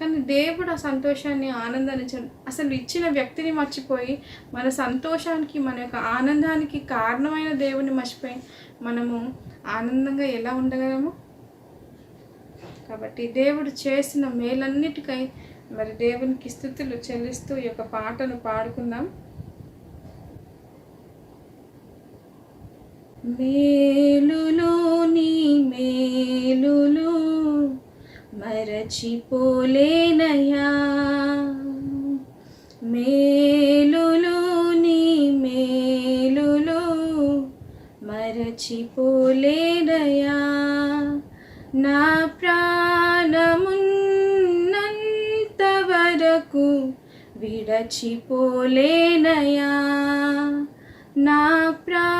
కానీ దేవుడు ఆ సంతోషాన్ని ఆనందాన్ని అసలు ఇచ్చిన వ్యక్తిని మర్చిపోయి మన సంతోషానికి మన యొక్క ఆనందానికి కారణమైన దేవుని మర్చిపోయి మనము ఆనందంగా ఎలా ఉండగలము? కాబట్టి దేవుడు చేసిన మేలన్నిటికై మరి దేవునికి స్థుతులు చెల్లిస్తూ ఈ యొక్క పాటను పాడుకుందాం. మేలు మరచిపోలేనయా మేలులోని మేలులు మరచిపోలేనయా నా ప్రాణమున్నంత వరకు విడచిపోలేనయా నా ప్రా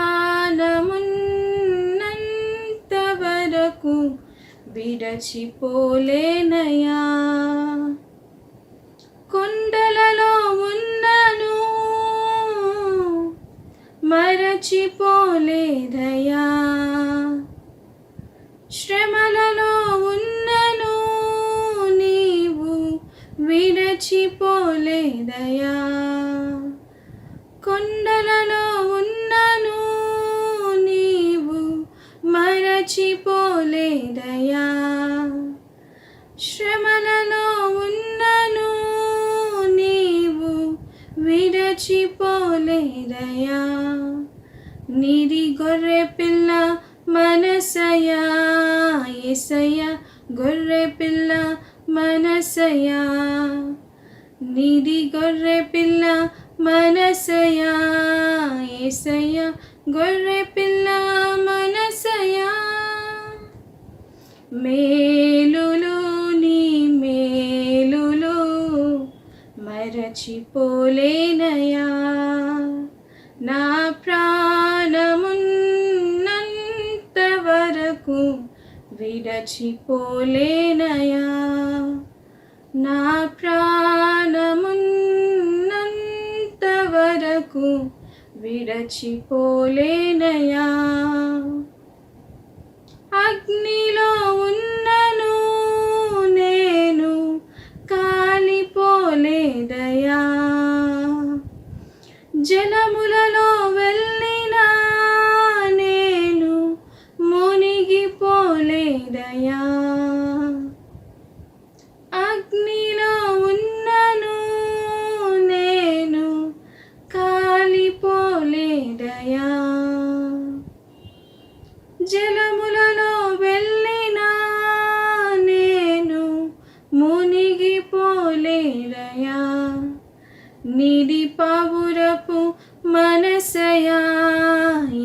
విడచిపోలేనయా కొండలలో ఉన్నను మరచిపోలేదయా శ్రమలలో ఉన్నను నీవు విడచిపోలేదయా కొండలలో ఉన్న విడచిపోలేదయా నీది గొర్రె పిల్ల మనసయా ఎసయ గొర్రె పిల్ల మనసయా నీది గొర్రె పిల్ల మనసయా ఏసయ్య గొర్రె పిల్ల మరచిపోలేనయా. నా ప్రాణమున్నంత వరకు విడచిపోలేనయా. నా ప్రాణమున్నంత వరకు విడచిపోలేనయా. జలములలో వెళ్ళినా నేను మునిగిపోలేదయా? నిడి పావురపు మనసయా?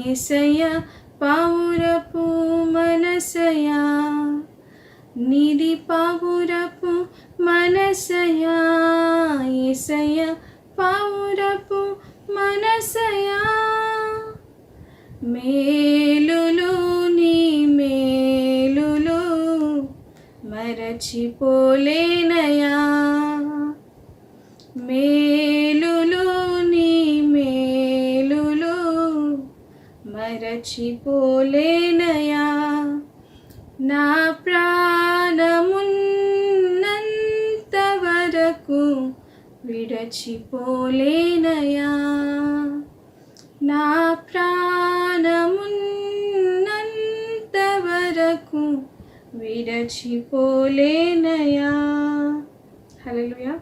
ఇసయ పావురపు మనసయా? నిడి పావురపు మనసయా? ఇసయ పావురపు మనసయా? మే మరచిపోలేనయా? మేలులు నీ మేలులు మరచిపోలేనయా? నా ప్రాణమున్నంత వరకు విడచిపోలేనయా? నా ప్రాణమున్నంత వరకు విడచిపోలేనయా హలో